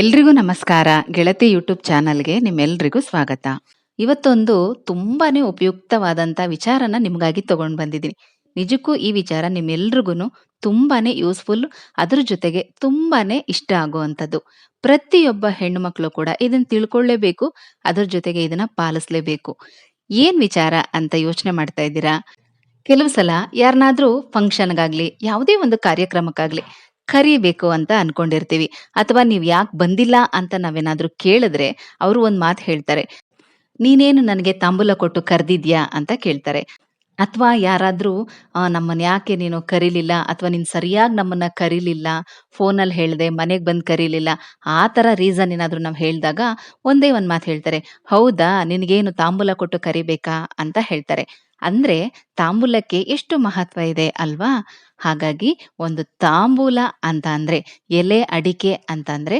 ಎಲ್ರಿಗೂ ನಮಸ್ಕಾರ. ಗೆಳತಿ ಯೂಟ್ಯೂಬ್ ಚಾನಲ್ಗೆ ನಿಮ್ಮೆಲ್ರಿಗೂ ಸ್ವಾಗತ. ಇವತ್ತೊಂದು ತುಂಬಾನೇ ಉಪಯುಕ್ತವಾದಂತ ವಿಚಾರನ ನಿಮ್ಗಾಗಿ ತಗೊಂಡು ಬಂದಿದ್ದೀನಿ. ನಿಜಕ್ಕೂ ಈ ವಿಚಾರ ನಿಮ್ಮೆಲ್ರಿಗೂ ತುಂಬಾನೇ ಯೂಸ್ಫುಲ್ ಅದ್ರ ಜೊತೆಗೆ ತುಂಬಾನೇ ಇಷ್ಟ ಆಗುವಂಥದ್ದು. ಪ್ರತಿಯೊಬ್ಬ ಹೆಣ್ಣು ಮಕ್ಕಳು ಕೂಡ ಇದನ್ನ ತಿಳ್ಕೊಳ್ಳೇಬೇಕು, ಅದ್ರ ಜೊತೆಗೆ ಇದನ್ನ ಪಾಲಿಸ್ಲೇಬೇಕು. ಏನ್ ವಿಚಾರ ಅಂತ ಯೋಚನೆ ಮಾಡ್ತಾ ಇದ್ದೀರಾ? ಕೆಲವು ಸಲ ಯಾರನ್ನಾದ್ರೂ ಫಂಕ್ಷನ್ಗಾಗ್ಲಿ ಯಾವುದೇ ಒಂದು ಕಾರ್ಯಕ್ರಮಕ್ಕಾಗ್ಲಿ ಕರಿಬೇಕು ಅಂತ ಅನ್ಕೊಂಡಿರ್ತೀವಿ. ಅಥವಾ ನೀವು ಯಾಕೆ ಬಂದಿಲ್ಲ ಅಂತ ನಾವೇನಾದ್ರೂ ಕೇಳಿದ್ರೆ ಅವರು ಒಂದ್ ಮಾತು ಹೇಳ್ತಾರೆ. ನೀನೇನು ನನಗೆ ತಾಂಬೂಲ ಕೊಟ್ಟು ಕರೆದಿದ್ಯಾ ಅಂತ ಕೇಳ್ತಾರೆ. ಅಥವಾ ಯಾರಾದ್ರೂ ನಮ್ಮನ್ನ ಯಾಕೆ ನೀನು ಕರೀಲಿಲ್ಲ ಅಥವಾ ನೀನ್ ಸರಿಯಾಗಿ ನಮ್ಮನ್ನ ಕರೀಲಿಲ್ಲ ಫೋನಲ್ಲಿ ಹೇಳ್ದೆ, ಮನೆಗ್ ಬಂದ್ ಕರೀಲಿಲ್ಲ, ಆ ತರ ರೀಸನ್ ಏನಾದ್ರೂ ನಾವ್ ಹೇಳಿದಾಗ ಒಂದೇ ಒಂದ್ ಮಾತು ಹೇಳ್ತಾರೆ. ಹೌದಾ, ನಿನಗೇನು ತಾಂಬೂಲ ಕೊಟ್ಟು ಕರಿಬೇಕಾ ಅಂತ ಹೇಳ್ತಾರೆ. ಅಂದ್ರೆ ತಾಂಬೂಲಕ್ಕೆ ಎಷ್ಟು ಮಹತ್ವ ಇದೆ ಅಲ್ವಾ? ಹಾಗಾಗಿ ಒಂದು ತಾಂಬೂಲ ಅಂತ ಅಂದ್ರೆ ಎಲೆ ಅಡಿಕೆ ಅಂತ ಅಂದ್ರೆ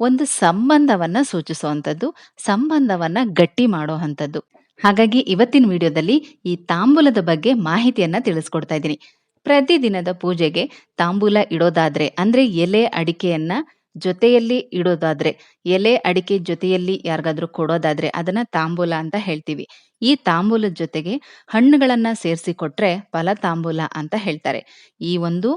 ಒಂದು ಸಂಬಂಧವನ್ನ ಸೂಚಿಸುವಂಥದ್ದು, ಸಂಬಂಧವನ್ನ ಗಟ್ಟಿ ಮಾಡುವಂಥದ್ದು. ಹಾಗಾಗಿ ಇವತ್ತಿನ ವಿಡಿಯೋದಲ್ಲಿ ಈ ತಾಂಬೂಲದ ಬಗ್ಗೆ ಮಾಹಿತಿಯನ್ನ ತಿಳಿಸ್ಕೊಡ್ತಾ ಇದ್ದೀನಿ. ಪ್ರತಿದಿನದ ಪೂಜೆಗೆ ತಾಂಬೂಲ ಇಡೋದಾದ್ರೆ ಅಂದ್ರೆ ಎಲೆ ಅಡಿಕೆಯನ್ನ ಜೊತೆಯಲ್ಲಿ ಇಡೋದಾದ್ರೆ, ಎಲೆ ಅಡಿಕೆ ಜೊತೆಯಲ್ಲಿ ಯಾರಿಗಾದ್ರೂ ಕೊಡೋದಾದ್ರೆ ಅದನ್ನ ತಾಂಬೂಲ ಅಂತ ಹೇಳ್ತೀವಿ. ಈ ತಾಂಬೂಲದ ಜೊತೆಗೆ ಹಣ್ಣುಗಳನ್ನ ಸೇರಿಸಿ ಕೊಟ್ರೆ ಫಲ ತಾಂಬೂಲ ಅಂತ ಹೇಳ್ತಾರೆ. ಈ ಒಂದು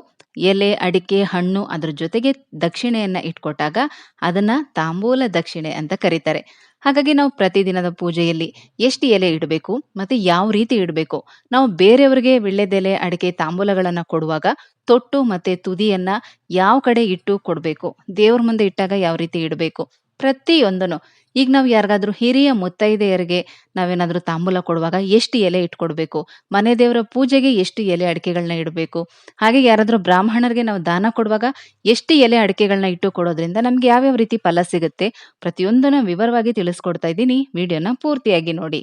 ಎಲೆ, ಅಡಿಕೆ, ಹಣ್ಣು ಅದ್ರ ಜೊತೆಗೆ ದಕ್ಷಿಣೆಯನ್ನ ಇಟ್ಕೊಟ್ಟಾಗ ಅದನ್ನ ತಾಂಬೂಲ ದಕ್ಷಿಣೆ ಅಂತ ಕರೀತಾರೆ. ಹಾಗಾಗಿ ನಾವು ಪ್ರತಿದಿನದ ಪೂಜೆಯಲ್ಲಿ ಎಷ್ಟು ಎಲೆ ಇಡಬೇಕು ಮತ್ತೆ ಯಾವ ರೀತಿ ಇಡಬೇಕು? ನಾವು ಬೇರೆಯವರಿಗೆ ವಿಳ್ಳೆದೆಲೆ, ಅಡಿಕೆ, ತಾಂಬೂಲಗಳನ್ನು ಕೊಡುವಾಗ ತೊಟ್ಟು ಮತ್ತೆ ತುದಿಯನ್ನ ಯಾವ ಕಡೆ ಇಟ್ಟು ಕೊಡಬೇಕು? ದೇವ್ರ ಮುಂದೆ ಇಟ್ಟಾಗ ಯಾವ ರೀತಿ ಇಡಬೇಕು? ಪ್ರತಿಯೊಂದನು ಈಗ ನಾವು ಯಾರಿಗಾದ್ರೂ ಹಿರಿಯ ಮುತ್ತೈದೆಯರಿಗೆ ನಾವೇನಾದರೂ ತಾಂಬೂಲ ಕೊಡುವಾಗ ಎಷ್ಟು ಎಲೆ ಇಟ್ಕೊಡ್ಬೇಕು? ಮನೆ ದೇವರ ಪೂಜೆಗೆ ಎಷ್ಟು ಎಲೆ ಅಡಿಕೆಗಳನ್ನ ಇಡಬೇಕು? ಹಾಗೆ ಯಾರಾದ್ರೂ ಬ್ರಾಹ್ಮಣರಿಗೆ ನಾವು ದಾನ ಕೊಡುವಾಗ ಎಷ್ಟು ಎಲೆ ಅಡಿಕೆಗಳನ್ನ ಇಟ್ಟು ಕೊಡೋದ್ರಿಂದ ನಮ್ಗೆ ಯಾವ್ಯಾವ ರೀತಿ ಫಲ ಸಿಗುತ್ತೆ? ಪ್ರತಿಯೊಂದನ್ನು ವಿವರವಾಗಿ ತಿಳಿಸ್ಕೊಡ್ತಾ ಇದ್ದೀನಿ. ವಿಡಿಯೋನ ಪೂರ್ತಿಯಾಗಿ ನೋಡಿ.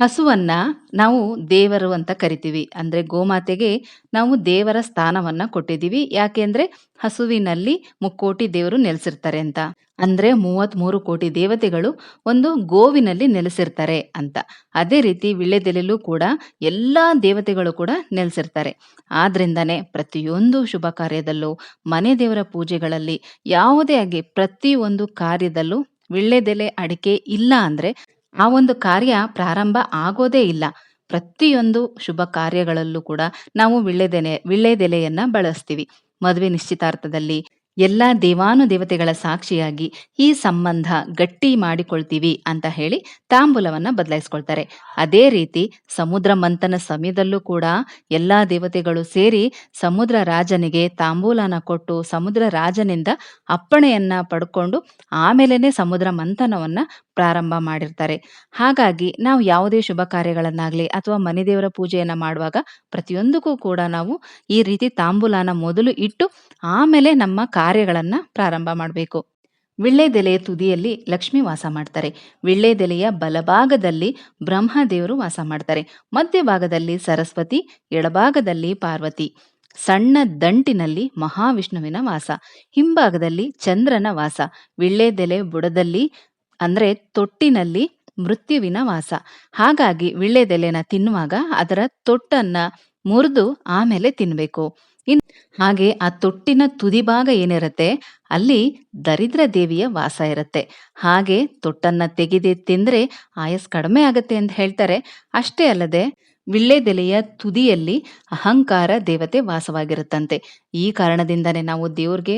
ಹಸುವನ್ನ ನಾವು ದೇವರು ಅಂತ ಕರಿತೀವಿ. ಅಂದ್ರೆ ಗೋಮಾತೆಗೆ ನಾವು ದೇವರ ಸ್ಥಾನವನ್ನ ಕೊಟ್ಟಿದ್ದೀವಿ. ಯಾಕೆ ಅಂದ್ರೆ ಹಸುವಿನಲ್ಲಿ ಮುಕ್ಕೋಟಿ ದೇವರು ನೆಲೆಸಿರ್ತಾರೆ ಅಂತ. ಅಂದ್ರೆ ಮೂವತ್ತ್ ಮೂರು ಕೋಟಿ ದೇವತೆಗಳು ಒಂದು ಗೋವಿನಲ್ಲಿ ನೆಲೆಸಿರ್ತಾರೆ ಅಂತ. ಅದೇ ರೀತಿ ವಿಳ್ಳೆದೆಲೆಲ್ಲೂ ಕೂಡ ಎಲ್ಲಾ ದೇವತೆಗಳು ಕೂಡ ನೆಲೆಸಿರ್ತಾರೆ. ಆದ್ರಿಂದನೇ ಪ್ರತಿಯೊಂದು ಶುಭ ಕಾರ್ಯದಲ್ಲೂ, ಮನೆ ದೇವರ ಪೂಜೆಗಳಲ್ಲಿ ಯಾವುದೇ ಆಗಿ ಪ್ರತಿಯೊಂದು ಕಾರ್ಯದಲ್ಲೂ ವಿಳ್ಳೆದೆಲೆ ಅಡಿಕೆ ಇಲ್ಲ ಅಂದ್ರೆ ಆ ಒಂದು ಕಾರ್ಯ ಪ್ರಾರಂಭ ಆಗೋದೇ ಇಲ್ಲ. ಪ್ರತಿಯೊಂದು ಶುಭ ಕಾರ್ಯಗಳಲ್ಲೂ ಕೂಡ ನಾವು ವಿಳ್ಳೆದೆಲೆ ವಿಳ್ಳೆದೆಲೆಯನ್ನ ಬಳಸ್ತೀವಿ. ಮದುವೆ ನಿಶ್ಚಿತಾರ್ಥದಲ್ಲಿ ಎಲ್ಲಾ ದೇವಾನುದೇವತೆಗಳ ಸಾಕ್ಷಿಯಾಗಿ ಈ ಸಂಬಂಧ ಗಟ್ಟಿ ಮಾಡಿಕೊಳ್ತೀವಿ ಅಂತ ಹೇಳಿ ತಾಂಬೂಲವನ್ನ ಬದಲಾಯಿಸ್ಕೊಳ್ತಾರೆ. ಅದೇ ರೀತಿ ಸಮುದ್ರ ಮಂಥನ ಸಮಯದಲ್ಲೂ ಕೂಡ ಎಲ್ಲಾ ದೇವತೆಗಳು ಸೇರಿ ಸಮುದ್ರ ರಾಜನಿಗೆ ತಾಂಬೂಲನ ಕೊಟ್ಟು ಸಮುದ್ರ ರಾಜನಿಂದ ಅಪ್ಪಣೆಯನ್ನ ಪಡ್ಕೊಂಡು ಆಮೇಲೆನೆ ಸಮುದ್ರ ಮಂಥನವನ್ನ ಪ್ರಾರಂಭ ಮಾಡಿರ್ತಾರೆ. ಹಾಗಾಗಿ ನಾವು ಯಾವುದೇ ಶುಭ ಕಾರ್ಯಗಳನ್ನಾಗ್ಲಿ ಅಥವಾ ಮನೆ ದೇವರ ಪೂಜೆಯನ್ನ ಮಾಡುವಾಗ ಪ್ರತಿಯೊಂದಕ್ಕೂ ಕೂಡ ನಾವು ಈ ರೀತಿ ತಾಂಬೂಲನ ಮೊದಲು ಇಟ್ಟು ಆಮೇಲೆ ನಮ್ಮ ಕಾರ್ಯಗಳನ್ನ ಪ್ರಾರಂಭ ಮಾಡಬೇಕು. ವಿಳ್ಳೆದೆಲೆಯ ತುದಿಯಲ್ಲಿ ಲಕ್ಷ್ಮಿ ವಾಸ ಮಾಡ್ತಾರೆ. ವಿಳ್ಳೆದೆಲೆಯ ಬಲಭಾಗದಲ್ಲಿ ಬ್ರಹ್ಮದೇವರು ವಾಸ ಮಾಡ್ತಾರೆ. ಮಧ್ಯಭಾಗದಲ್ಲಿ ಸರಸ್ವತಿ, ಎಡಭಾಗದಲ್ಲಿ ಪಾರ್ವತಿ. ಸಣ್ಣ ದಂಟಿನಲ್ಲಿ ಮಹಾವಿಷ್ಣುವಿನ ವಾಸ. ಹಿಂಭಾಗದಲ್ಲಿ ಚಂದ್ರನ ವಾಸ. ವಿಳ್ಳೆದೆಲೆ ಬುಡದಲ್ಲಿ, ಅಂದ್ರೆ ತೊಟ್ಟಿನಲ್ಲಿ ಮೃತ್ಯುವಿನ ವಾಸ. ಹಾಗಾಗಿ ವಿಳ್ಳೆದೆಲೆನ ತಿನ್ನುವಾಗ ಅದರ ತೊಟ್ಟನ್ನ ಮುರಿದು ಆಮೇಲೆ ತಿನ್ಬೇಕು. ಇನ್ ಹಾಗೆ ಆ ತೊಟ್ಟಿನ ತುದಿಭಾಗ ಏನಿರುತ್ತೆ, ಅಲ್ಲಿ ದರಿದ್ರ ದೇವಿಯ ವಾಸ ಇರುತ್ತೆ. ಹಾಗೆ ತೊಟ್ಟನ್ನ ತೆಗೆದಿ ತಿಂದ್ರೆ ಆಯಸ್ ಕಡಿಮೆ ಆಗತ್ತೆ ಅಂತ ಹೇಳ್ತಾರೆ. ಅಷ್ಟೇ ಅಲ್ಲದೆ ವಿಳ್ಳೆದೆಲೆಯ ತುದಿಯಲ್ಲಿ ಅಹಂಕಾರ ದೇವತೆ ವಾಸವಾಗಿರುತ್ತಂತೆ. ಈ ಕಾರಣದಿಂದನೇ ನಾವು ದೇವ್ರಿಗೆ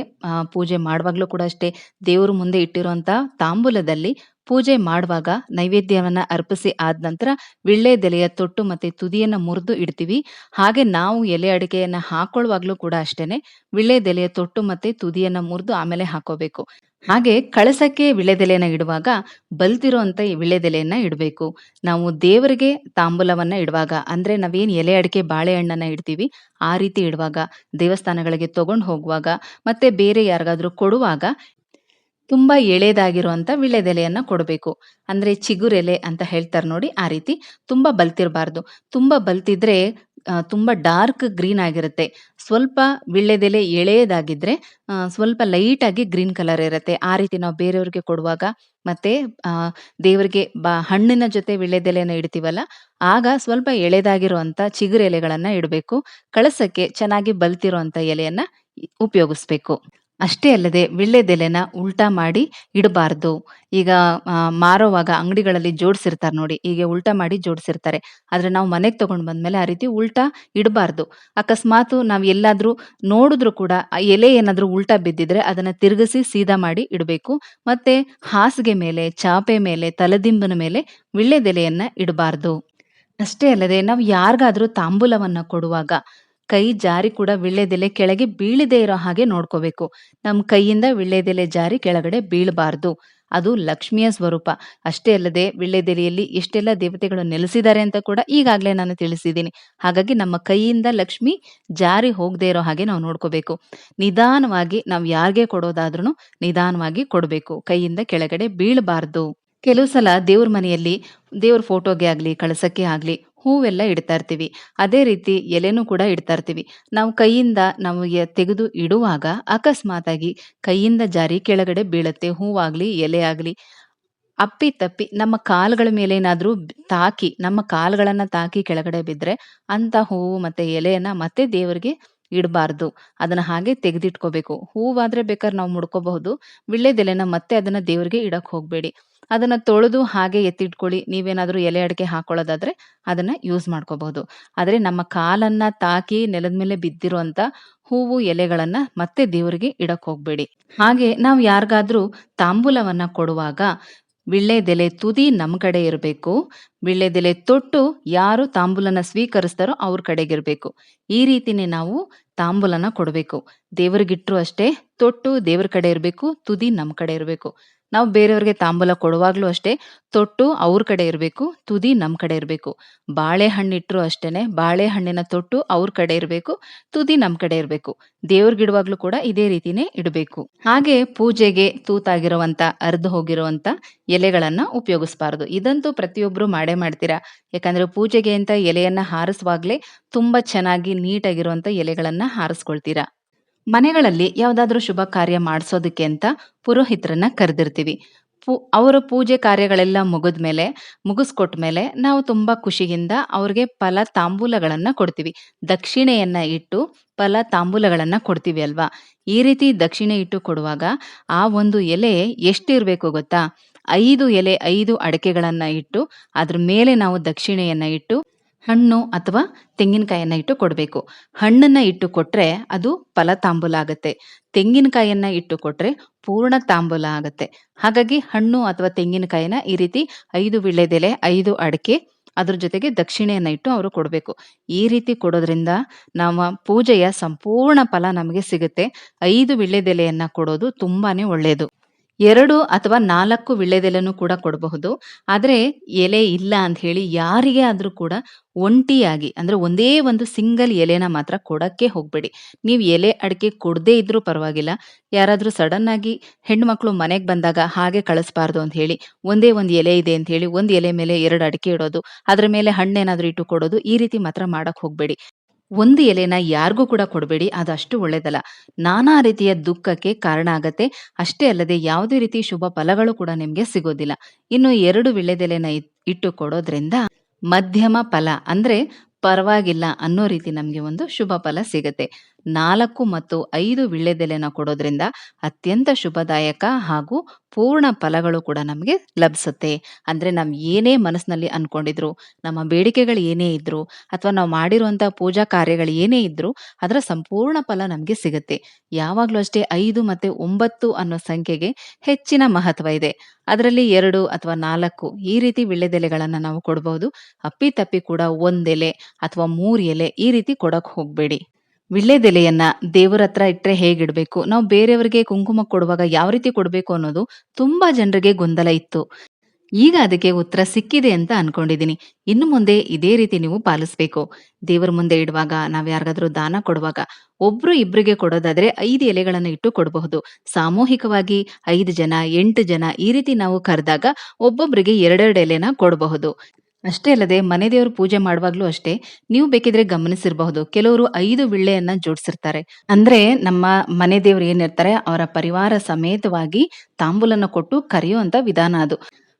ಪೂಜೆ ಮಾಡುವಾಗ್ಲೂ ಕೂಡ ಅಷ್ಟೇ ದೇವ್ರ ಮುಂದೆ ಇಟ್ಟಿರುವಂತ ತಾಂಬೂಲದಲ್ಲಿ ಪೂಜೆ ಮಾಡುವಾಗ ನೈವೇದ್ಯವನ್ನ ಅರ್ಪಿಸಿ ಆದ ನಂತರ ವಿಳ್ಳೆದೆಲೆಯ ತೊಟ್ಟು ಮತ್ತೆ ತುದಿಯನ್ನ ಮುರಿದು ಇಡ್ತೀವಿ. ಹಾಗೆ ನಾವು ಎಲೆ ಅಡಿಕೆಯನ್ನ ಹಾಕೊಳ್ಳುವಾಗಲೂ ಕೂಡ ಅಷ್ಟೇನೆ ವಿಳ್ಳೆದೆಲೆಯ ತೊಟ್ಟು ಮತ್ತೆ ತುದಿಯನ್ನ ಮುರಿದು ಆಮೇಲೆ ಹಾಕೋಬೇಕು. ಹಾಗೆ ಕಳಸಕ್ಕೆ ವಿಳೆದೆಲೆಯನ್ನು ಇಡುವಾಗ ಬಲ್ತಿರೋಂತ ಈ ವಿಳ್ಳೆದೆಲೆಯನ್ನ ಇಡಬೇಕು. ನಾವು ದೇವರಿಗೆ ತಾಂಬೂಲವನ್ನ ಇಡುವಾಗ ಅಂದ್ರೆ ನಾವೇನ್ ಎಲೆ ಅಡಿಕೆ ಬಾಳೆಹಣ್ಣನ್ನ ಇಡ್ತೀವಿ ಆ ರೀತಿ ಇಡುವಾಗ ದೇವಸ್ಥಾನಗಳಿಗೆ ತಗೊಂಡು ಹೋಗುವಾಗ ಮತ್ತೆ ಬೇರೆ ಯಾರಿಗಾದ್ರೂ ಕೊಡುವಾಗ ತುಂಬಾ ಎಳೆದಾಗಿರುವಂಥ ವಿಳೆದೆಲೆಯನ್ನು ಕೊಡಬೇಕು ಅಂದರೆ ಚಿಗುರೆಲೆ ಅಂತ ಹೇಳ್ತಾರೆ ನೋಡಿ ಆ ರೀತಿ ತುಂಬ ಬಲ್ತಿರಬಾರ್ದು ತುಂಬ ಬಲ್ತಿದ್ರೆ ತುಂಬ ಡಾರ್ಕ್ ಗ್ರೀನ್ ಆಗಿರುತ್ತೆ. ಸ್ವಲ್ಪ ವೀಳ್ಯದೆಲೆ ಎಳೆಯದಾಗಿದ್ದರೆ ಸ್ವಲ್ಪ ಲೈಟಾಗಿ ಗ್ರೀನ್ ಕಲರ್ ಇರುತ್ತೆ. ಆ ರೀತಿ ನಾವು ಬೇರೆಯವ್ರಿಗೆ ಕೊಡುವಾಗ ಮತ್ತೆ ದೇವರಿಗೆ ಬ ಹಣ್ಣಿನ ಜೊತೆ ವೀಳ್ಯದೆಲೆನ ಇಡ್ತೀವಲ್ಲ, ಆಗ ಸ್ವಲ್ಪ ಎಳೆದಾಗಿರುವಂಥ ಚಿಗುರೆಲೆಗಳನ್ನು ಇಡಬೇಕು. ಕಳಸಕ್ಕೆ ಚೆನ್ನಾಗಿ ಬಲ್ತಿರುವಂಥ ಎಲೆಯನ್ನು ಉಪಯೋಗಿಸ್ಬೇಕು. ಅಷ್ಟೇ ಅಲ್ಲದೆ ವೀಳ್ಯದೆಲೆನ ಉಲ್ಟಾ ಮಾಡಿ ಇಡಬಾರ್ದು. ಈಗ ಮಾರೋವಾಗ ಅಂಗಡಿಗಳಲ್ಲಿ ಜೋಡಿಸಿರ್ತಾರೆ ನೋಡಿ, ಹೀಗೆ ಉಲ್ಟಾ ಮಾಡಿ ಜೋಡಿಸಿರ್ತಾರೆ. ಆದ್ರೆ ನಾವು ಮನೆಗೆ ತಗೊಂಡು ಬಂದ್ಮೇಲೆ ಆ ರೀತಿ ಉಲ್ಟಾ ಇಡಬಾರ್ದು. ಅಕಸ್ಮಾತು ನಾವು ಎಲ್ಲಾದ್ರೂ ನೋಡಿದ್ರು ಕೂಡ ಎಲೆ ಏನಾದ್ರೂ ಉಲ್ಟಾ ಬಿದ್ದಿದ್ರೆ ಅದನ್ನ ತಿರುಗಿಸಿ ಸೀದಾ ಮಾಡಿ ಇಡಬೇಕು. ಮತ್ತೆ ಹಾಸಿಗೆ ಮೇಲೆ, ಚಾಪೆ ಮೇಲೆ, ತಲೆದಿಂಬನ ಮೇಲೆ ವೀಳ್ಯದೆಲೆಯನ್ನ ಇಡಬಾರ್ದು. ಅಷ್ಟೇ ಅಲ್ಲದೆ ನಾವು ಯಾರಿಗಾದರೂ ತಾಂಬೂಲವನ್ನ ಕೊಡುವಾಗ ಕೈ ಜಾರಿ ಕೂಡ ವೀಳ್ಯದೆಲೆ ಕೆಳಗೆ ಬೀಳದೇ ಇರೋ ಹಾಗೆ ನೋಡ್ಕೋಬೇಕು. ನಮ್ಮ ಕೈಯಿಂದ ವೀಳ್ಯದೆಲೆ ಜಾರಿ ಕೆಳಗಡೆ ಬೀಳಬಾರ್ದು. ಅದು ಲಕ್ಷ್ಮಿಯ ಸ್ವರೂಪ. ಅಷ್ಟೇ ಅಲ್ಲದೆ ವೀಳ್ಯದೆಲೆಯಲ್ಲಿ ಎಷ್ಟೆಲ್ಲ ದೇವತೆಗಳು ನೆಲೆಸಿದ್ದಾರೆ ಅಂತ ಕೂಡ ಈಗಾಗಲೇ ನಾನು ತಿಳಿಸಿದ್ದೀನಿ. ಹಾಗಾಗಿ ನಮ್ಮ ಕೈಯಿಂದ ಲಕ್ಷ್ಮಿ ಜಾರಿ ಹೋಗದೇ ಇರೋ ಹಾಗೆ ನಾವು ನೋಡ್ಕೋಬೇಕು. ನಿಧಾನವಾಗಿ ನಾವು ಯಾರಿಗೆ ಕೊಡೋದಾದ್ರೂ ನಿಧಾನವಾಗಿ ಕೊಡಬೇಕು. ಕೈಯಿಂದ ಕೆಳಗಡೆ ಬೀಳಬಾರ್ದು. ಕೆಲವು ಸಲ ದೇವ್ರ ಮನೆಯಲ್ಲಿ ದೇವ್ರ ಫೋಟೋಗೆ ಆಗಲಿ, ಕಳಸಕ್ಕೆ ಆಗ್ಲಿ ಹೂವೆಲ್ಲ ಇಡ್ತಾ ಇರ್ತೀವಿ. ಅದೇ ರೀತಿ ಎಲೆನೂ ಕೂಡ ಇಡ್ತಾ ಇರ್ತೀವಿ. ನಾವು ಕೈಯಿಂದ ನಮಗೆ ತೆಗೆದು ಇಡುವಾಗ ಅಕಸ್ಮಾತಾಗಿ ಕೈಯಿಂದ ಜಾರಿ ಕೆಳಗಡೆ ಬೀಳುತ್ತೆ. ಹೂವಾಗಲಿ ಎಲೆ ಆಗಲಿ ಅಪ್ಪಿ-ತಪ್ಪಿ ನಮ್ಮ ಕಾಲುಗಳ ಮೇಲೆ ಏನಾದರೂ ತಾಕಿ, ನಮ್ಮ ಕಾಲುಗಳನ್ನ ತಾಕಿ ಕೆಳಗಡೆ ಬಿದ್ದರೆ ಅಂಥ ಹೂವು ಮತ್ತೆ ಎಲೆಯನ್ನ ಮತ್ತೆ ದೇವರಿಗೆ ಇಡಬಾರ್ದು. ಅದನ್ನ ಹಾಗೆ ತೆಗೆದಿಟ್ಕೋಬೇಕು. ಹೂವಾದ್ರೆ ಬೇಕಾದ್ರೆ ನಾವು ಮುಡ್ಕೋಬಹುದು. ವಿಳ್ಳೆದೆಲೆನ ಮತ್ತೆ ಅದನ್ನ ದೇವರಿಗೆ ಇಡಕ್ ಹೋಗ್ಬೇಡಿ. ಅದನ್ನ ತೊಳೆದು ಹಾಗೆ ಎತ್ತಿಟ್ಕೊಳ್ಳಿ. ನೀವೇನಾದ್ರೂ ಎಲೆ ಅಡಿಕೆ ಹಾಕೊಳ್ಳೋದಾದ್ರೆ ಅದನ್ನ ಯೂಸ್ ಮಾಡ್ಕೋಬಹುದು. ಆದ್ರೆ ನಮ್ಮ ಕಾಲನ್ನ ತಾಕಿ ನೆಲದ ಮೇಲೆ ಬಿದ್ದಿರುವಂತ ಹೂವು, ಎಲೆಗಳನ್ನ ಮತ್ತೆ ದೇವರಿಗೆ ಇಡಕ್ ಹೋಗ್ಬೇಡಿ. ಹಾಗೆ ನಾವು ಯಾರಿಗಾದ್ರೂ ತಾಂಬೂಲವನ್ನ ಕೊಡುವಾಗ ವೀಳ್ಯದೆಲೆ ತುದಿ ನಮ್ಮ ಕಡೆ ಇರಬೇಕು. ವೀಳ್ಯದೆಲೆ ತೊಟ್ಟು ಯಾರು ತಾಂಬೂಲನ ಸ್ವೀಕರಿಸ್ತಾರೋ ಅವ್ರ ಕಡೆಗಿರ್ಬೇಕು. ಈ ರೀತಿನೇ ನಾವು ತಾಂಬೂಲನ ಕೊಡ್ಬೇಕು. ದೇವರಿಗಿಟ್ರು ಅಷ್ಟೇ ತೊಟ್ಟು ದೇವ್ರ ಕಡೆ ಇರಬೇಕು. ತುದಿ ನಮ್ಮ ಕಡೆ ಇರಬೇಕು. ನಾವು ಬೇರೆಯವ್ರಿಗೆ ತಾಂಬೂಲ ಕೊಡುವಾಗ್ಲೂ ಅಷ್ಟೇ ತೊಟ್ಟು ಅವ್ರ ಕಡೆ ಇರಬೇಕು. ತುದಿ ನಮ್ಮ ಕಡೆ ಇರಬೇಕು. ಬಾಳೆಹಣ್ಣಿಟ್ಟರು ಅಷ್ಟೇನೆ ಬಾಳೆಹಣ್ಣಿನ ತೊಟ್ಟು ಅವ್ರ ಕಡೆ ಇರಬೇಕು. ತುದಿ ನಮ್ಮ ಕಡೆ ಇರಬೇಕು. ದೇವ್ರಿಗಿಡುವಾಗ್ಲೂ ಕೂಡ ಇದೇ ರೀತಿನೇ ಇಡಬೇಕು. ಹಾಗೆ ಪೂಜೆಗೆ ತೂತಾಗಿರುವಂಥ, ಅರ್ಧ ಹೋಗಿರುವಂಥ ಎಲೆಗಳನ್ನು ಉಪಯೋಗಿಸಬಾರದು. ಇದಂತೂ ಪ್ರತಿಯೊಬ್ರು ಮಾಡೇ ಮಾಡ್ತೀರಾ. ಯಾಕಂದ್ರೆ ಪೂಜೆಗೆ ಅಂತ ಎಲೆಯನ್ನ ಹಾರಿಸುವಾಗ್ಲೇ ತುಂಬಾ ಚೆನ್ನಾಗಿ ನೀಟಾಗಿರುವಂಥ ಎಲೆಗಳನ್ನು ಹಾರಿಸ್ಕೊಳ್ತೀರಾ. ಮನೆಗಳಲ್ಲಿ ಯಾವುದಾದ್ರೂ ಶುಭ ಕಾರ್ಯ ಮಾಡಿಸೋದಕ್ಕೆ ಅಂತ ಪುರೋಹಿತರನ್ನ ಕರೆದಿರ್ತೀವಿ. ಪು, ಅವರ ಪೂಜೆ ಕಾರ್ಯಗಳೆಲ್ಲ ಮುಗಿದ್ಮೇಲೆ, ಮುಗಿಸ್ಕೊಟ್ಮೇಲೆ ನಾವು ತುಂಬಾ ಖುಷಿಯಿಂದ ಅವ್ರಿಗೆ ಫಲ ತಾಂಬೂಲಗಳನ್ನ ಕೊಡ್ತೀವಿ. ದಕ್ಷಿಣೆಯನ್ನು ಇಟ್ಟು ಫಲ ತಾಂಬೂಲಗಳನ್ನ ಕೊಡ್ತೀವಿ ಅಲ್ವಾ? ಈ ರೀತಿ ದಕ್ಷಿಣೆ ಇಟ್ಟು ಕೊಡುವಾಗ ಆ ಒಂದು ಎಲೆ ಎಷ್ಟಿರಬೇಕು ಗೊತ್ತಾ? ಐದು ಎಲೆ ಐದು ಅಡಕೆಗಳನ್ನು ಇಟ್ಟು, ಅದ್ರ ಮೇಲೆ ನಾವು ದಕ್ಷಿಣೆಯನ್ನು ಇಟ್ಟು ಹಣ್ಣು ಅಥವಾ ತೆಂಗಿನಕಾಯಿಯನ್ನು ಇಟ್ಟು ಕೊಡಬೇಕು ಹಣ್ಣನ್ನು ಇಟ್ಟು ಕೊಟ್ಟರೆ ಅದು ಫಲ ತಾಂಬೂಲ ಆಗುತ್ತೆ ತೆಂಗಿನಕಾಯಿಯನ್ನು ಇಟ್ಟು ಕೊಟ್ಟರೆ ಪೂರ್ಣ ತಾಂಬೂಲ ಆಗುತ್ತೆ ಹಾಗಾಗಿ ಹಣ್ಣು ಅಥವಾ ತೆಂಗಿನಕಾಯಿನ ಈ ರೀತಿ ಐದು ವೀಳ್ಯದೆಲೆ, ಐದು ಅಡಿಕೆ ಅದ್ರ ಜೊತೆಗೆ ದಕ್ಷಿಣೆಯನ್ನು ಇಟ್ಟು ಅವರು ಕೊಡಬೇಕು ಈ ರೀತಿ ಕೊಡೋದ್ರಿಂದ ನಮ್ಮ ಪೂಜೆಯ ಸಂಪೂರ್ಣ ಫಲ ನಮಗೆ ಸಿಗುತ್ತೆ. ಐದು ವಿಳ್ಳೆದೆಲೆಯನ್ನು ಕೊಡೋದು ತುಂಬಾನೇ ಒಳ್ಳೇದು. 2 ಅಥವಾ ನಾಲ್ಕು ವೀಳ್ಯದೆಲೆನೂ ಕೂಡ ಕೊಡಬಹುದು. ಆದರೆ ಎಲೆ ಇಲ್ಲ ಅಂತ ಹೇಳಿ ಯಾರಿಗೆ ಆದ್ರೂ ಕೂಡ ಒಂಟಿಯಾಗಿ ಅಂದ್ರೆ ಒಂದೇ ಒಂದು ಸಿಂಗಲ್ ಎಲೆನ ಮಾತ್ರ ಕೊಡಕ್ಕೆ ಹೋಗ್ಬೇಡಿ. ನೀವು ಎಲೆ ಅಡಿಕೆ ಕೊಡದೇ ಇದ್ರೂ ಪರವಾಗಿಲ್ಲ. ಯಾರಾದರೂ ಸಡನ್ ಆಗಿ ಹೆಣ್ಮಕ್ಳು ಮನೆಗೆ ಬಂದಾಗ ಹಾಗೆ ಕಳಿಸ್ಬಾರ್ದು ಅಂತ ಹೇಳಿ ಒಂದೇ ಒಂದು ಎಲೆ ಇದೆ ಅಂತ ಹೇಳಿ ಒಂದು ಎಲೆ ಮೇಲೆ ಎರಡು ಅಡಿಕೆ ಇಡೋದು, ಅದರ ಮೇಲೆ ಹಣ್ಣೇನಾದರೂ ಇಟ್ಟು ಕೊಡೋದು ಈ ರೀತಿ ಮಾತ್ರ ಮಾಡೋಕ್ಕೆ ಹೋಗ್ಬೇಡಿ. ಒಂದು ಎಲೆನ ಯಾರಿಗೂ ಕೂಡ ಕೊಡಬೇಡಿ. ಅದು ಅಷ್ಟು ಒಳ್ಳೇದಲ್ಲ. ನಾನಾ ರೀತಿಯ ದುಃಖಕ್ಕೆ ಕಾರಣ ಆಗತ್ತೆ. ಅಷ್ಟೇ ಅಲ್ಲದೆ ಯಾವುದೇ ರೀತಿ ಶುಭ ಫಲಗಳು ಕೂಡ ನಿಮ್ಗೆ ಸಿಗೋದಿಲ್ಲ. ಇನ್ನು ಎರಡು ವೀಳ್ಯದೆಲೆನ ಇಟ್ ಇಟ್ಟು ಕೊಡೋದ್ರಿಂದ ಮಧ್ಯಮ ಫಲ ಅಂದ್ರೆ ಪರವಾಗಿಲ್ಲ ಅನ್ನೋ ರೀತಿ ನಮ್ಗೆ ಒಂದು ಶುಭ ಫಲ ಸಿಗತ್ತೆ. 4 ಮತ್ತು ಐದು ವೀಳ್ಯದೆಲೆನ ಕೊಡೋದ್ರಿಂದ ಅತ್ಯಂತ ಶುಭದಾಯಕ ಹಾಗೂ ಪೂರ್ಣ ಫಲಗಳು ಕೂಡ ನಮಗೆ ಲಭಿಸುತ್ತೆ. ಅಂದರೆ ನಮ್ಮ ಏನೇ ಮನಸ್ಸಿನಲ್ಲಿ ಅಂದ್ಕೊಂಡಿದ್ರು ನಮ್ಮ ಬೇಡಿಕೆಗಳು ಏನೇ ಇದ್ದರೂ ಅಥವಾ ನಾವು ಮಾಡಿರುವಂಥ ಪೂಜಾ ಕಾರ್ಯಗಳು ಏನೇ ಇದ್ದರೂ ಅದರ ಸಂಪೂರ್ಣ ಫಲ ನಮಗೆ ಸಿಗುತ್ತೆ ಯಾವಾಗಲೂ ಅಷ್ಟೇ ಐದು ಮತ್ತು ಒಂಬತ್ತು ಅನ್ನೋ ಸಂಖ್ಯೆಗೆ ಹೆಚ್ಚಿನ ಮಹತ್ವ ಇದೆ. ಅದರಲ್ಲಿ ಎರಡು ಅಥವಾ ನಾಲ್ಕು ಈ ರೀತಿ ವಿಳ್ಳೆದೆಲೆಗಳನ್ನು ನಾವು ಕೊಡ್ಬೋದು ಅಪ್ಪಿ-ತಪ್ಪಿ ಕೂಡ 1 ಎಲೆ ಅಥವಾ ಮೂರು ಎಲೆ ಈ ರೀತಿ ಕೊಡೋಕೆ ಹೋಗ್ಬೇಡಿ. ವೀಳ್ಯದೆಲೆಯನ್ನ ದೇವರ ಹತ್ರ ಇಟ್ಟರೆ ಹೇಗಿಡಬೇಕು ನಾವು ಬೇರೆಯವರಿಗೆ ಕುಂಕುಮ ಕೊಡುವಾಗ ಯಾವ ರೀತಿ ಕೊಡಬೇಕು ಅನ್ನೋದು ತುಂಬಾ ಜನರಿಗೆ ಗೊಂದಲ ಇತ್ತು. ಈಗ ಅದಕ್ಕೆ ಉತ್ತರ ಸಿಕ್ಕಿದೆ ಅಂತ ಅನ್ಕೊಂಡಿದ್ದೀನಿ. ಇನ್ನು ಮುಂದೆ ಇದೇ ರೀತಿ ನೀವು ಪಾಲಿಸ್ಬೇಕು. ದೇವರ ಮುಂದೆ ಇಡುವಾಗ, ನಾವು ಯಾರಿಗಾದ್ರೂ ದಾನ ಕೊಡುವಾಗ ಒಬ್ರು ಇಬ್ರಿಗೆ ಕೊಡೋದಾದ್ರೆ ಐದು ಎಲೆಗಳನ್ನು ಇಟ್ಟು ಕೊಡಬಹುದು. ಸಾಮೂಹಿಕವಾಗಿ ಐದು ಜನ, ಎಂಟು ಜನ ಈ ರೀತಿ ನಾವು ಕರೆದಾಗ ಒಬ್ಬೊಬ್ಬರಿಗೆ ಎರಡೆರಡು ಎಲೆನ ಕೊಡಬಹುದು. ಅಷ್ಟೇ ಅಲ್ಲದೆ ಮನೆ ದೇವರು ಪೂಜೆ ಮಾಡುವಾಗ್ಲೂ ಅಷ್ಟೇ ನೀವು ಬೇಕಿದ್ರೆ ಗಮನಿಸಿರಬಹುದು. ಕೆಲವರು ಐದು ವಿಳ್ಳೆಯನ್ನ ಜೋಡಿಸಿರ್ತಾರೆ. ಅಂದ್ರೆ ನಮ್ಮ ಮನೆ ದೇವರು ಏನಿರ್ತಾರೆ ಅವರ ಪರಿವಾರ ಸಮೇತವಾಗಿ ತಾಂಬೂಲನ ಕೊಟ್ಟು ಕರೆಯುವಂತ ವಿಧಾನ ಅದು.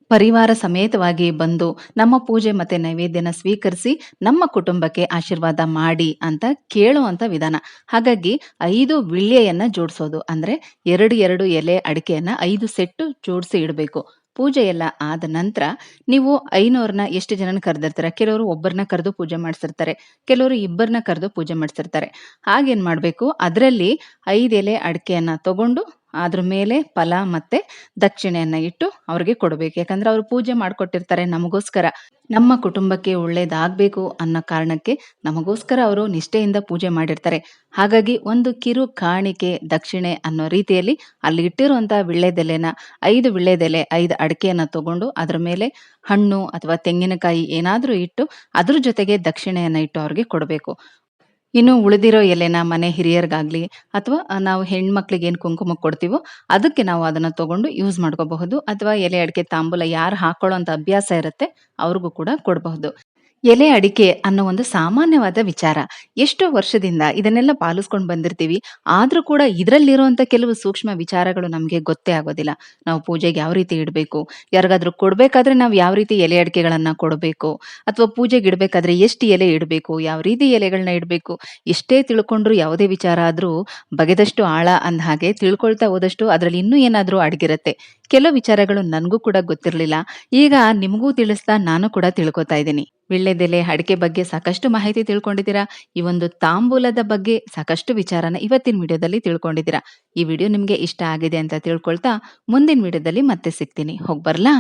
ಪರಿವಾರ ಸಮೇತವಾಗಿ ಬಂದು ನಮ್ಮ ಪೂಜೆ ಮತ್ತೆ ನೈವೇದ್ಯನ ಸ್ವೀಕರಿಸಿ ನಮ್ಮ ಕುಟುಂಬಕ್ಕೆ ಆಶೀರ್ವಾದ ಮಾಡಿ ಅಂತ ಕೇಳುವಂತ ವಿಧಾನ. ಹಾಗಾಗಿ ಐದು ವಿಳ್ಯೆಯನ್ನ ಜೋಡಿಸೋದು. ಅಂದ್ರೆ ಎರಡು ಎರಡು ಎಲೆ ಅಡಿಕೆಯನ್ನ ಐದು ಸೆಟ್ಟು ಜೋಡಿಸಿ ಇಡಬೇಕು. ಪೂಜೆ ಎಲ್ಲ ಆದ ನಂತರ ನೀವು ಐನೂರನ್ನ ಎಷ್ಟು ಜನನ ಕರೆದಿರ್ತಾರೆ? ಕೆಲವರು ಒಬ್ಬರನ್ನ ಕರೆದು ಪೂಜೆ ಮಾಡಿಸಿರ್ತಾರೆ. ಕೆಲವರು ಇಬ್ಬರನ್ನ ಕರೆದು ಪೂಜೆ ಮಾಡಿಸಿರ್ತಾರೆ. ಹಾಗೇನ್ ಮಾಡಬೇಕು? ಅದರಲ್ಲಿ ಐದೆಲೆ ಅಡಿಕೆಯನ್ನ ತಗೊಂಡು ಅದ್ರ ಮೇಲೆ ಫಲ ಮತ್ತೆ ದಕ್ಷಿಣೆಯನ್ನ ಇಟ್ಟು ಅವ್ರಿಗೆ ಕೊಡಬೇಕು. ಯಾಕಂದ್ರೆ ಅವ್ರು ಪೂಜೆ ಮಾಡ್ಕೊಟ್ಟಿರ್ತಾರೆ ನಮಗೋಸ್ಕರ. ನಮ್ಮ ಕುಟುಂಬಕ್ಕೆ ಒಳ್ಳೇದಾಗ್ಬೇಕು ಅನ್ನೋ ಕಾರಣಕ್ಕೆ ನಮಗೋಸ್ಕರ ಅವರು ನಿಷ್ಠೆಯಿಂದ ಪೂಜೆ ಮಾಡಿರ್ತಾರೆ. ಹಾಗಾಗಿ ಒಂದು ಕಿರು ಕಾಣಿಕೆ ದಕ್ಷಿಣೆ ಅನ್ನೋ ರೀತಿಯಲ್ಲಿ ಅಲ್ಲಿ ಇಟ್ಟಿರುವಂತ ವಿಳ್ಳೆದೆಲೆನ, ಐದು ವಿಳ್ಳೆದೆಲೆ, ಐದು ಅಡಿಕೆಯನ್ನ ತಗೊಂಡು ಅದ್ರ ಮೇಲೆ ಹಣ್ಣು ಅಥವಾ ತೆಂಗಿನಕಾಯಿ ಏನಾದ್ರೂ ಇಟ್ಟು ಅದ್ರ ಜೊತೆಗೆ ದಕ್ಷಿಣೆಯನ್ನ ಇಟ್ಟು ಅವ್ರಿಗೆ ಕೊಡಬೇಕು. ಇನ್ನು ಉಳಿದಿರೋ ಎಲೆನ ಮನೆ ಹಿರಿಯರಿಗಾಗ್ಲಿ ಅಥವಾ ನಾವು ಹೆಣ್ಮಕ್ಳಿಗೆ ಏನು ಕುಂಕುಮ ಕೊಡ್ತೀವೋ, ಅದಕ್ಕೆ ನಾವು ಅದನ್ನ ತಗೊಂಡು ಯೂಸ್ ಮಾಡ್ಕೋಬಹುದು. ಅಥವಾ ಎಲೆ ಅಡಿಕೆ ತಾಂಬೂಲ ಯಾರು ಹಾಕೊಳ್ಳೋ ಅಂತ ಅಭ್ಯಾಸ ಇರುತ್ತೆ, ಅವ್ರಿಗೂ ಕೂಡ ಕೊಡಬಹುದು. ಎಲೆ ಅಡಿಕೆ ಅನ್ನೋ ಒಂದು ಸಾಮಾನ್ಯವಾದ ವಿಚಾರ. ಎಷ್ಟೋ ವರ್ಷದಿಂದ ಇದನ್ನೆಲ್ಲ ಪಾಲಿಸ್ಕೊಂಡು ಬಂದಿರ್ತೀವಿ. ಆದ್ರೂ ಕೂಡ ಇದರಲ್ಲಿರುವಂತ ಕೆಲವು ಸೂಕ್ಷ್ಮ ವಿಚಾರಗಳು ನಮಗೆ ಗೊತ್ತೇ ಆಗೋದಿಲ್ಲ. ನಾವು ಪೂಜೆಗೆ ಯಾವ ರೀತಿ ಇಡಬೇಕು? ಯಾರಿಗಾದ್ರೂ ಕೊಡ್ಬೇಕಾದ್ರೆ ನಾವು ಯಾವ ರೀತಿ ಎಲೆ ಅಡಿಕೆಗಳನ್ನ ಕೊಡಬೇಕು? ಅಥವಾ ಪೂಜೆಗೆ ಇಡಬೇಕಾದ್ರೆ ಎಷ್ಟು ಎಲೆ ಇಡಬೇಕು? ಯಾವ ರೀತಿ ಎಲೆಗಳನ್ನ ಇಡಬೇಕು? ಎಷ್ಟೇ ತಿಳ್ಕೊಂಡ್ರು ಯಾವುದೇ ವಿಚಾರ ಆದ್ರೂ ಬಗೆದಷ್ಟು ಆಳ ಅಂದ ಹಾಗೆ ತಿಳ್ಕೊಳ್ತಾ ಹೋದಷ್ಟು ಅದರಲ್ಲಿ ಇನ್ನೂ ಏನಾದರೂ ಅಡಗಿರುತ್ತೆ. ಕೆಲವು ವಿಚಾರಗಳು ನನಗೂ ಕೂಡ ಗೊತ್ತಿರಲಿಲ್ಲ. ಈಗ ನಿಮಗೂ ತಿಳಿಸ್ತಾ ನಾನು ಕೂಡ ತಿಳ್ಕೊತಾ ಇದ್ದೀನಿ. ವಿಳ್ಳೆದೆಲೆ ಅಡಿಕೆ ಬಗ್ಗೆ ಸಾಕಷ್ಟು ಮಾಹಿತಿ ತಿಳ್ಕೊಂಡಿದ್ದೀರಾ? ಈ ಒಂದು ತಾಂಬೂಲದ ಬಗ್ಗೆ ಸಾಕಷ್ಟು ವಿಚಾರನ ಇವತ್ತಿನ ವಿಡಿಯೋದಲ್ಲಿ ತಿಳ್ಕೊಂಡಿದ್ದೀರಾ? ಈ ವಿಡಿಯೋ ನಿಮಗೆ ಇಷ್ಟ ಆಗಿದೆ ಅಂತ ತಿಳ್ಕೊಳ್ತಾ ಮುಂದಿನ ವಿಡಿಯೋದಲ್ಲಿ ಮತ್ತೆ ಸಿಗ್ತೀನಿ. ಹೋಗ್ಬರ್ಲಾ